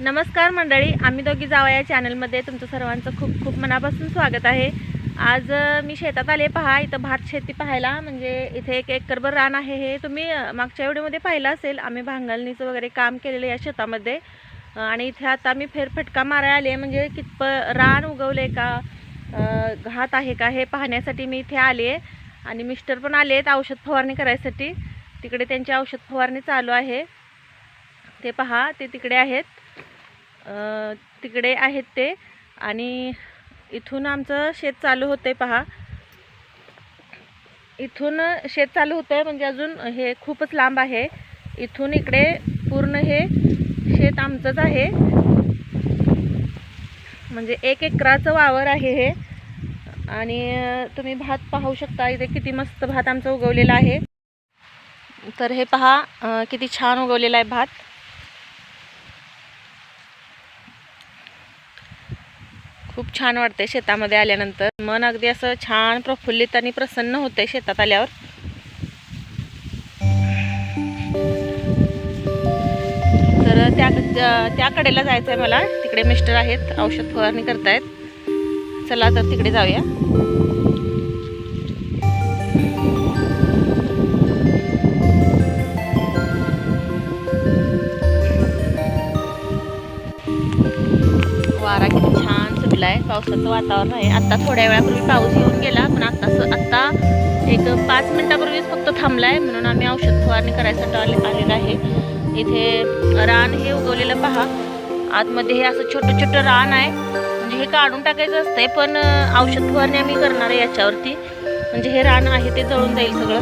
नमस्कार मंडळी आम्ही दोघी जावा या चॅनलमध्ये तुमचं सर्वांचं खूप खूप मनापासून स्वागत आहे. आज मी शेतात आले पहा इथं भात शेती पाहायला. म्हणजे इथे एक एकरभर रान आहे हे तुम्ही मागच्या व्हिडिओमध्ये पाहिलं असेल. आम्ही भांगलणीचं वगैरे काम केलेलं आहे या शेतामध्ये. आणि इथे आता मी फेरफटका मारायला आले म्हणजे कितप रान उगवले का घात आहे का हे पाहण्यासाठी मी इथे आले आणि मिस्टर पण आले आहेत औषध फवारणी करायसाठी. तिकडे त्यांची औषध फवारणी चालू आहे. ते पहा ते तिकडे आहेत. तिकडे आहेत ते. आणि इथून आमचं शेत चालू होते पहा. इथून शेत चालू होतं म्हणजे अजून हे खूपच लांब आहे. इथून इकडे पूर्ण हे शेत आमचंच आहे. म्हणजे एक एकराचं वावर आहे हे. आणि तुम्ही भात पाहू शकता इथे किती मस्त भात आमचा उगवलेला आहे. तर हे पहा किती छान उगवलेला आहे भात. खूप छान वाटते शेतामध्ये आल्यानंतर. मन अगदी असं छान प्रफुल्लित आणि प्रसन्न होते शेतात आल्यावर. तर त्या त्या कडेला जायचं आहे मला. तिकडे मिस्टर आहेत औषध फवारणी करतायत. चला तर तिकडे जाऊया. पावसाचं वातावरण आहे. आता थोड्या वेळापूर्वी पाऊस येऊन गेला पण आता आत्ता एक पाच मिनिटापूर्वीच फक्त थांबलाय. म्हणून आम्ही औषध फवारणी करायसाठी आले आलेलं आहे. इथे रान हे उगवलेलं पहा. आतमध्ये हे असं छोटं छोटं रान आहे. म्हणजे हे काढून टाकायचं असतंय पण औषध फवारणी आम्ही करणार आहे याच्यावरती. म्हणजे हे रान आहे ते जळून जाईल सगळं.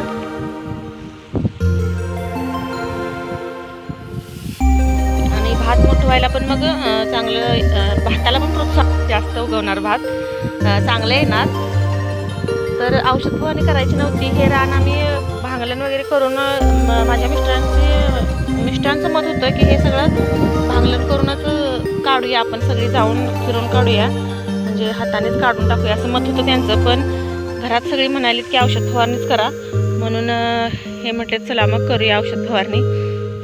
आणि भात मोठं व्हायला पण मग चांगलं भाताला पण उगवणार भात. चांगलं येणार तर औषध फवारणी करायची नव्हती. हे रान आम्ही भांगलन वगैरे करून माझ्या मिस्टरांची मिस्टरांचं मत होतं की हे सगळं भांगलन करूनच काढूया आपण सगळी जाऊन फिरून काढूया. म्हणजे हातानेच काढून टाकूया असं मत होतं त्यांचं. पण घरात सगळी म्हणालीत की औषध फवारणीच करा. म्हणून हे म्हटले चला मग करूया औषध फवारणी.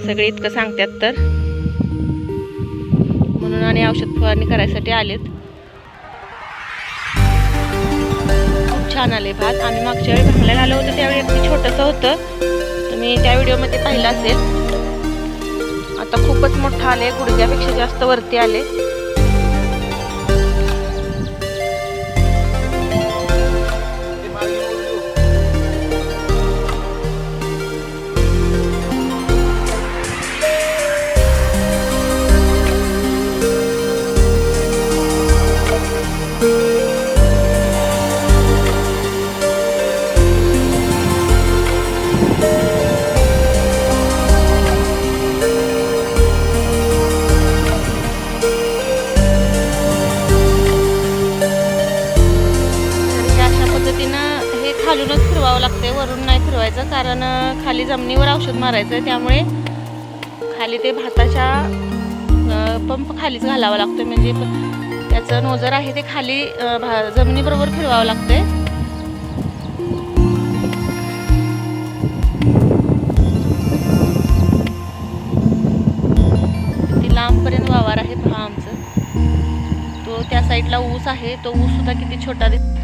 सगळे इतकं सांगतात तर. म्हणून आणि औषध फवारणी करायसाठी आलेत. छान आले भात. आम्ही मागच्या वेळी भांगल्याला आलो होतं त्यावेळी अगदी छोटंसं होतं. तुम्ही त्या व्हिडिओमध्ये पाहिलं असेल. आता खूपच मोठं आले गुडघ्यापेक्षा जास्त वरती आले खालूनच फिरवावं लागते वरून नाही फिरवायचं कारण खाली जमिनीवर औषध मारायचं आहे त्यामुळे खाली ते भाताच्या पंप खालीच घालावा लागतो म्हणजे त्याचं नोजर आहे ते खाली भा जमिनीबरोबर फिरवावं लागते लांबपर्यंत वावर आहे पहा आमचं. तो त्या साईडला ऊस आहे तो ऊस सुद्धा किती छोटा दिसतो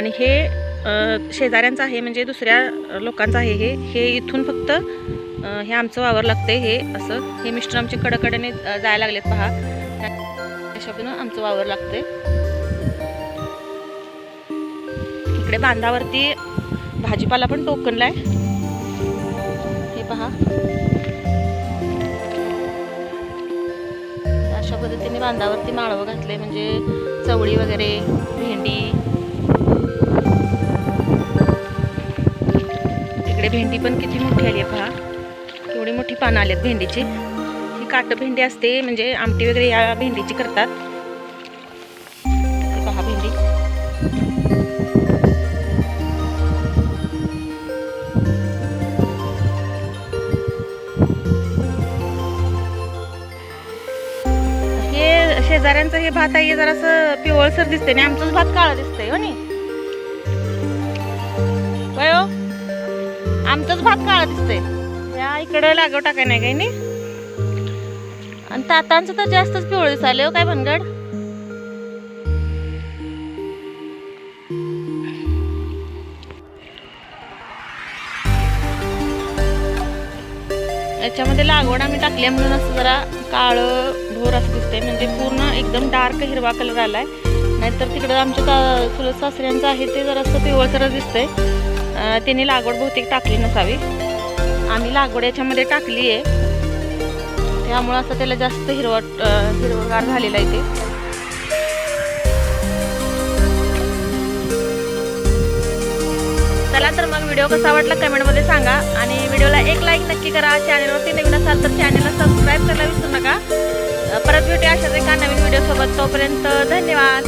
आणि हे शेजाऱ्यांचं आहे म्हणजे दुसऱ्या लोकांचं आहे हे. हे इथून फक्त हे आमचं वावर लागतंय हे असं. हे मिस्टर आमचे कडकडेने जायला लागलेत पहा. त्याच्यातून आमचं वावर लागतंय. इकडे बांधावरती भाजीपाला पण टोकनलाय हे पहा. अशा पद्धतीने बांधावरती माळवं घातले म्हणजे चवळी वगैरे भेंडी इकडे भेंडी पण किती मोठी आली आहे पहा. केवढी मोठी पानं आली आहेत भेंडीची. ही काट भेंडी असते म्हणजे आमटी वगैरे या भेंडीची करतात. पहा भेंडी. हे शेजाऱ्यांचं हे भात आहे जरासं पिवळसर दिसते आणि आमचंच भात काळा दिसतंय हो नी? आमचाच भात काळा दिसतोय. या इकडं लागव टाकाय नाही काही नाही. आणि तातांचं तर जास्तच पिवळे झाले हो काय भनगड? याच्यामध्ये लागवड आम्ही टाकली आहे म्हणून असं जरा काळं भोर असं दिसतंय. म्हणजे पूर्ण एकदम डार्क हिरवा कलर आलाय. नाहीतर तिकडं आमच्या ता सासऱ्यांचं आहे ते जरासं पिवळसरच दिसतंय. तिने त्यांनी लागवड बहुतेक टाकली नसावी. आम्ही लागवड याच्यामध्ये टाकली आहे. त्यामुळं असं त्याला जास्त हिरवट हिरवगार झालेलं आहे ते. चला तर मग व्हिडिओ कसा वाटला कमेंटमध्ये सांगा. आणि व्हिडिओला एक लाईक नक्की करा. चॅनलवरती नवीन असाल तर चॅनलला सबस्क्राईब करायला विसरू नका. परत भेटूया अशाच एका नवीन व्हिडिओसोबत तोपर्यंत धन्यवाद.